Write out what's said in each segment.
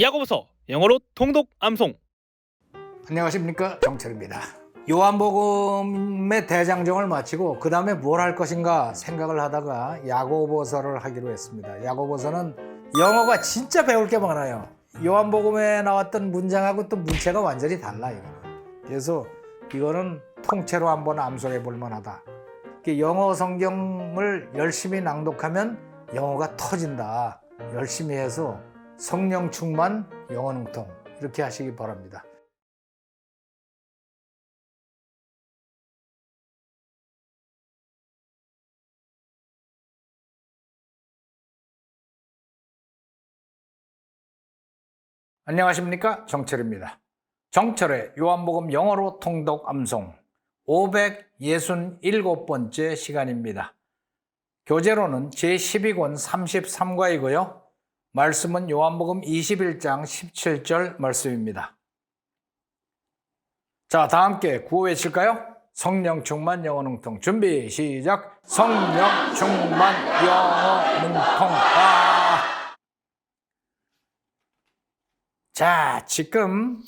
야고보서 영어로 통독 암송 안녕하십니까 정철입니다. 요한복음의 대장정을 마치고 그 다음에 뭘 할 것인가 생각을 하다가 야고보서를 하기로 했습니다. 야고보서는 영어가 진짜 배울 게 많아요. 요한복음에 나왔던 문장하고 또 문체가 완전히 달라요. 그래서 이거는 통째로 한번 암송해 볼 만하다. 영어 성경을 열심히 낭독하면 영어가 터진다. 열심히 해서 성령 충만 영어 능통 이렇게 하시기 바랍니다. 안녕하십니까 정철입니다. 정철의 요한복음 영어로 통독 암송 567번째 시간입니다. 교재로는 제12권 33과이고요. 말씀은 요한복음 21장 17절 말씀입니다. 자, 다 함께 구호 외칠까요? 성령 충만 영어 능통 준비 시작 성령 충만 영어 능통 아! 자, 지금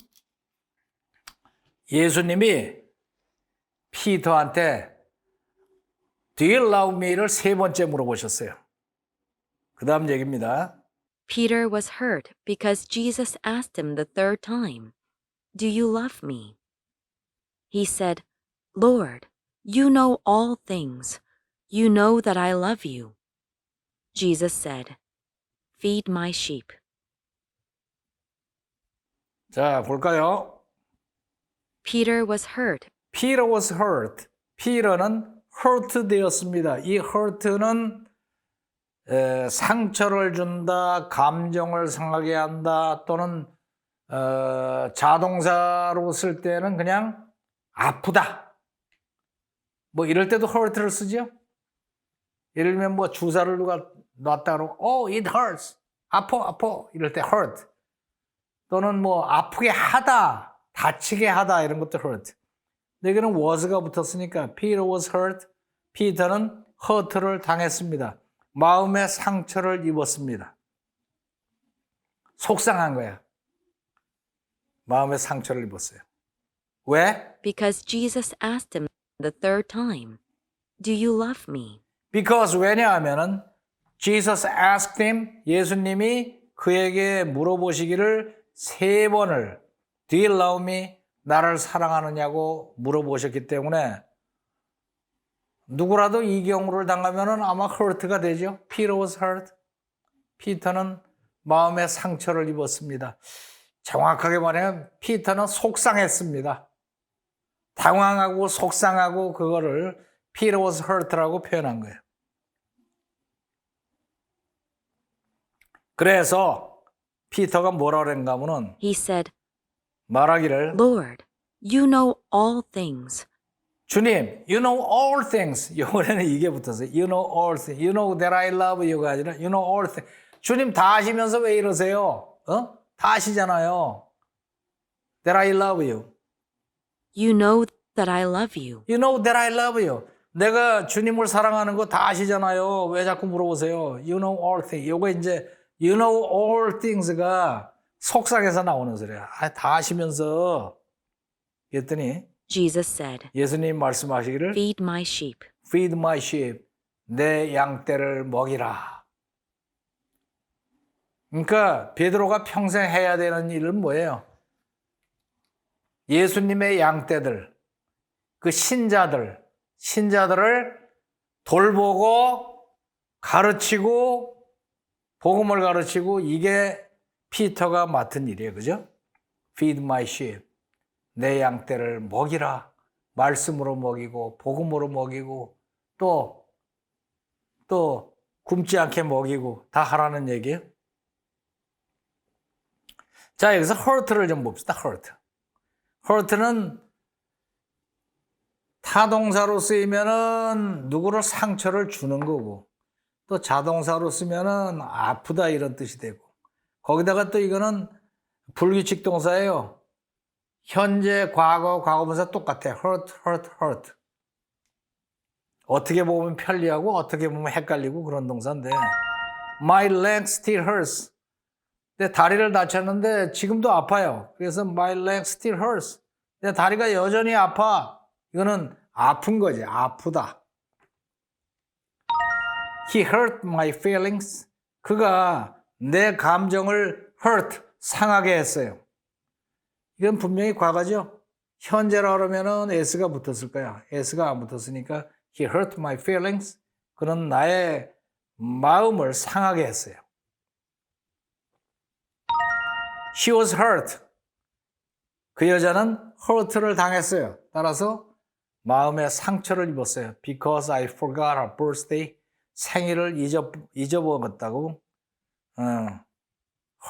예수님이 피터한테 Do you love me를 세 번째 물어보셨어요. 그 다음 얘기입니다. Peter was hurt because Jesus asked him the third time, Do you love me? He said, Lord, you know all things. You know that I love you. Jesus said, Feed my sheep. 자, 볼까요? Peter was hurt Peter was hurt. Peter는 hurt 되었습니다. 이 hurt는 에, 상처를 준다, 감정을 상하게 한다, 또는 어, 자동사로 쓸 때는 그냥 아프다. 뭐 이럴 때도 hurt를 쓰죠. 예를 들면 뭐 주사를 누가 놨다 그러고 oh it hurts. 아파 아파 이럴 때 hurt. 또는 뭐 아프게 하다, 다치게 하다 이런 것도 hurt. 근데 여기는 was가 붙었으니까 Peter was hurt. 피터는 hurt를 당했습니다. 마음의 상처를 입었습니다. 속상한 거야. 마음의 상처를 입었어요. 왜? because Jesus asked him the third time, Do you love me? Because 왜냐하면은 Jesus asked him 예수님이 그에게 물어보시기를 세 번을 Do you love me? 나를 사랑하느냐고 물어보셨기 때문에 누구라도 이 경우를 당하면은 아마 hurt가 되죠. Peter was hurt. 피터는 마음의 상처를 입었습니다. 정확하게 말하면 피터는 속상했습니다. 당황하고 속상하고 그거를 Peter was hurt라고 표현한 거예요. 그래서 피터가 뭐라 그랬는가 하면은 He said, 말하기를 Lord, you know all things. 주님, you know all things. 영어에는 이게 붙었어요. You know all things. You know that I love you가 아니라 you know all things. 주님 다 아시면서 왜 이러세요? 어? 다 아시잖아요. That I love you. You know that I love you. You know that I love you. 내가 주님을 사랑하는 거 다 아시잖아요. 왜 자꾸 물어보세요? You know all things. 요거 이제 you know all things가 속삭에서 나오는 소리야. 아, 다 아시면서. 그랬더니 Jesus said, 예수님 말씀하시기를 Feed my sheep. Feed my sheep. 내 양떼를 먹이라. 그러니까 베드로가 평생 해야 되는 일은 뭐예요? 예수님의 양떼들, 그 신자들, 신자들을 돌보고 가르치고 복음을 가르치고 이게 피터가 맡은 일이에요. 그죠? Feed my sheep. 내 양떼를 먹이라. 말씀으로 먹이고 복음으로 먹이고 또 또 굶지 않게 먹이고 다 하라는 얘기예요. 자, 여기서 hurt를 좀 봅시다. hurt. hurt는 타동사로 쓰이면은 누구를 상처를 주는 거고 또 자동사로 쓰면은 아프다 이런 뜻이 되고 거기다가 또 이거는 불규칙 동사예요. 현재, 과거, 과거분사 똑같아. hurt, hurt, hurt. 어떻게 보면 편리하고 어떻게 보면 헷갈리고 그런 동사인데 My leg still hurts. 내 다리를 다쳤는데 지금도 아파요. 그래서 my leg still hurts. 내 다리가 여전히 아파. 이거는 아픈 거지. 아프다. He hurt my feelings. 그가 내 감정을 hurt, 상하게 했어요. 이건 분명히 과거죠. 현재로 하려면은 s가 붙었을 거야. s가 안 붙었으니까 he hurt my feelings. 그는 나의 마음을 상하게 했어요. She was hurt. 그 여자는 hurt를 당했어요. 따라서 마음에 상처를 입었어요. Because I forgot her birthday. 생일을 잊어, 잊어먹었다고 어,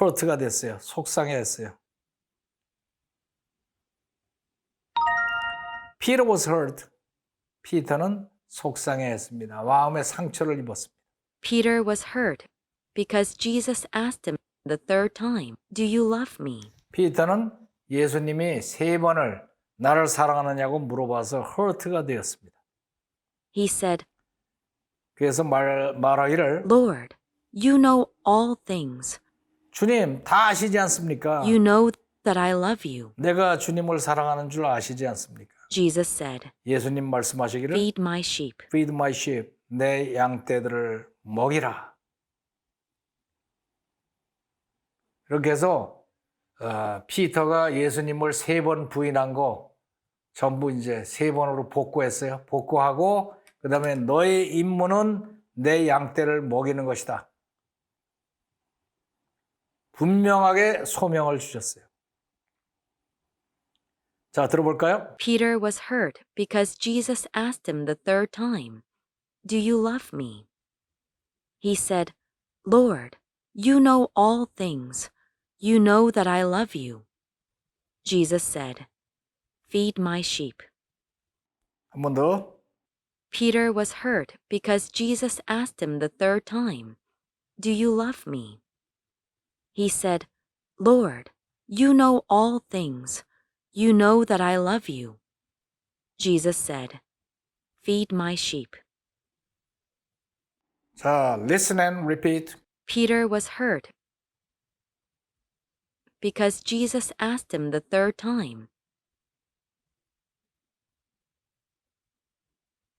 hurt가 됐어요. 속상해했어요. Peter was hurt. 피터는 속상해했습니다. 마음에 상처를 입었습니다. Peter was hurt because Jesus asked him the third time, Do you love me? 피터는 예수님이 세 번을 나를 사랑하느냐고 물어봐서 hurt가 되었습니다. He said, 그래서 말, 말하기를 Lord, you know all things. 주님 다 아시지 않습니까? You know that I love you. 내가 주님을 사랑하는 줄 아시지 않습니까? Jesus said, 예수님 말씀하시기를 Feed my sheep. Feed my sheep 내 양떼들을 먹이라. 이렇게 해서 어, 피터가 예수님을 세 번 부인한 거 전부 이제 세 번으로 복구했어요. 복구하고 그 다음에 너의 임무는 내 양떼를 먹이는 것이다. 분명하게 소명을 주셨어요. 자, 들어볼까요? Peter was hurt because Jesus asked him the third time, Do you love me? He said, Lord, you know all things. You know that I love you. Jesus said, Feed my sheep. 한 번 더. Peter was hurt because Jesus asked him the third time, Do you love me? He said, Lord, you know all things. You know that I love you. Jesus said, Feed my sheep. 자, listen and repeat. Peter was hurt because Jesus asked him the third time,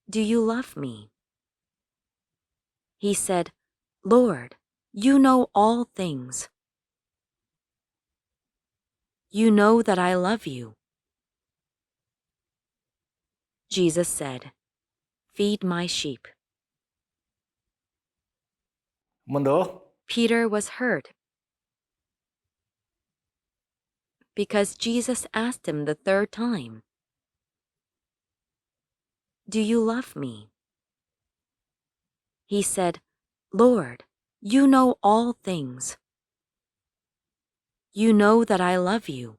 Do you love me? He said, Lord, you know all things. You know that I love you. Jesus said, Feed my sheep. Mundo. Peter was hurt because Jesus asked him the third time, Do you love me? He said, Lord, you know all things. You know that I love you.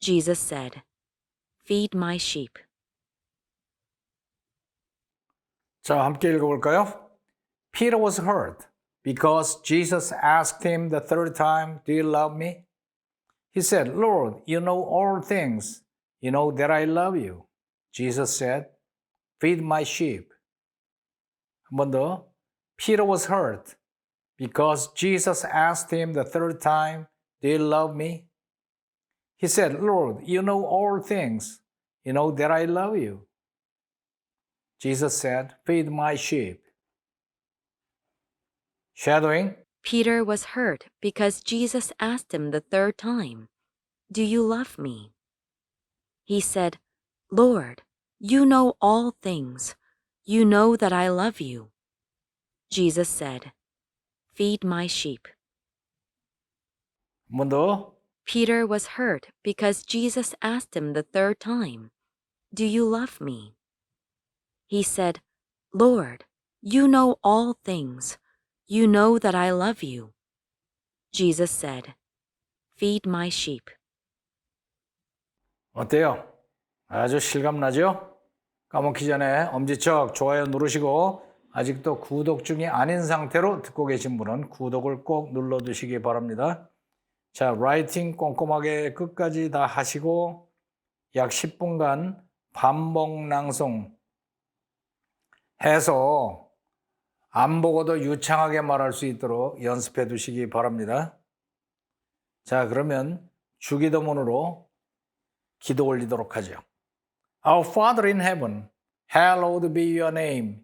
Jesus said, Feed my sheep. 자, 함께 읽어볼까요? Peter was hurt because Jesus asked him the third time, Do you love me? He said, Lord, you know all things. You know that I love you. Jesus said, Feed my sheep. 한 번 더. Peter was hurt because Jesus asked him the third time, Do you love me? He said, Lord, you know all things. You know that I love you. Jesus said, Feed my sheep. Shadowing. Peter was hurt because Jesus asked him the third time, Do you love me? He said, Lord, you know all things. You know that I love you. Jesus said, Feed my sheep. 한 번 더. Peter was hurt because Jesus asked him the third time, Do you love me? He said, Lord, you know all things. You know that I love you. Jesus said, Feed my sheep. 어때요? 아주 실감나죠? 까먹기 전에 엄지척 좋아요 누르시고 아직도 구독 중이 아닌 상태로 듣고 계신 분은 구독을 꼭 눌러두시기 바랍니다. 자, 라이팅 꼼꼼하게 끝까지 다 하시고 약 10분간 반복 낭송 해서 안 보고도 유창하게 말할 수 있도록 연습해 두시기 바랍니다. 자, 그러면 주기도문으로 기도 올리도록 하죠. Our Father in heaven, hallowed be your name.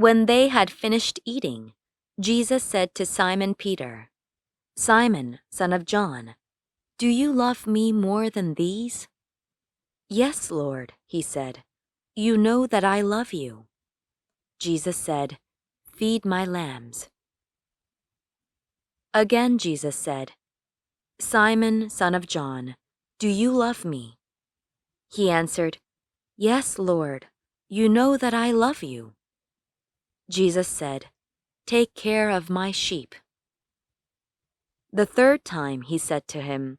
When they had finished eating, Jesus said to Simon Peter, Simon, son of John, do you love me more than these? Yes, Lord, he said. You know that I love you. Jesus said, Feed my lambs. Again Jesus said, Simon, son of John, do you love me? He answered, Yes, Lord, you know that I love you. Jesus said, Take care of my sheep. The third time he said to him,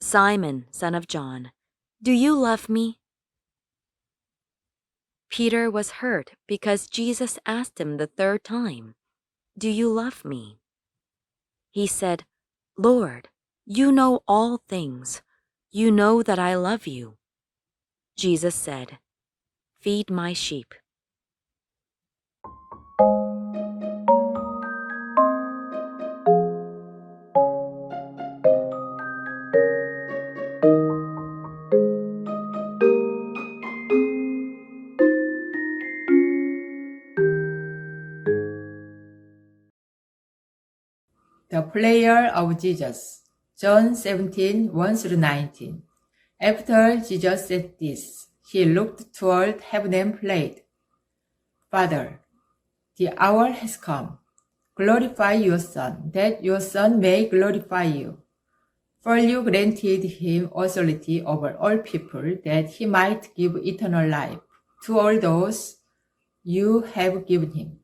Simon, son of John, do you love me? Peter was hurt because Jesus asked him the third time, Do you love me? He said, Lord, you know all things. You know that I love you. Jesus said, Feed my sheep. Prayer of Jesus, John 17, 1 through 19. After Jesus said this, he looked toward heaven and prayed, Father, the hour has come. Glorify your Son, that your Son may glorify you. For you granted him authority over all people, that he might give eternal life to all those you have given him.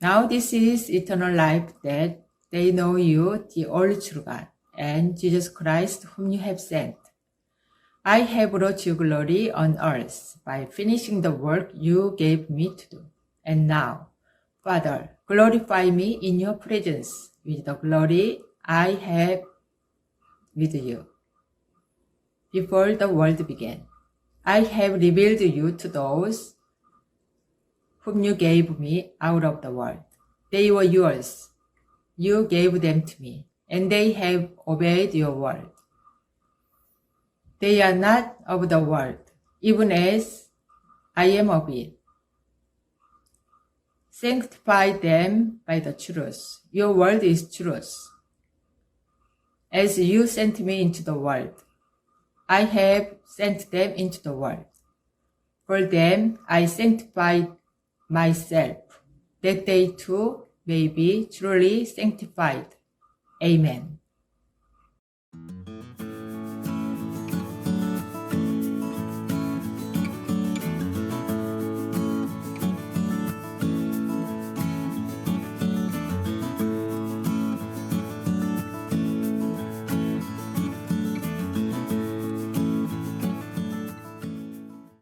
Now this is eternal life that they know you, the only true God, and Jesus Christ whom you have sent. I have brought you glory on earth by finishing the work you gave me to do. And now, Father, glorify me in your presence with the glory I have with you. Before the world began, I have revealed you to those whom you gave me out of the world. They were yours. You gave them to me, and they have obeyed your word. They are not of the world, even as I am of it. Sanctify them by the truth. Your word is truth. As you sent me into the world, I have sent them into the world. For them I sanctified myself, that they too may be truly sanctified. Amen.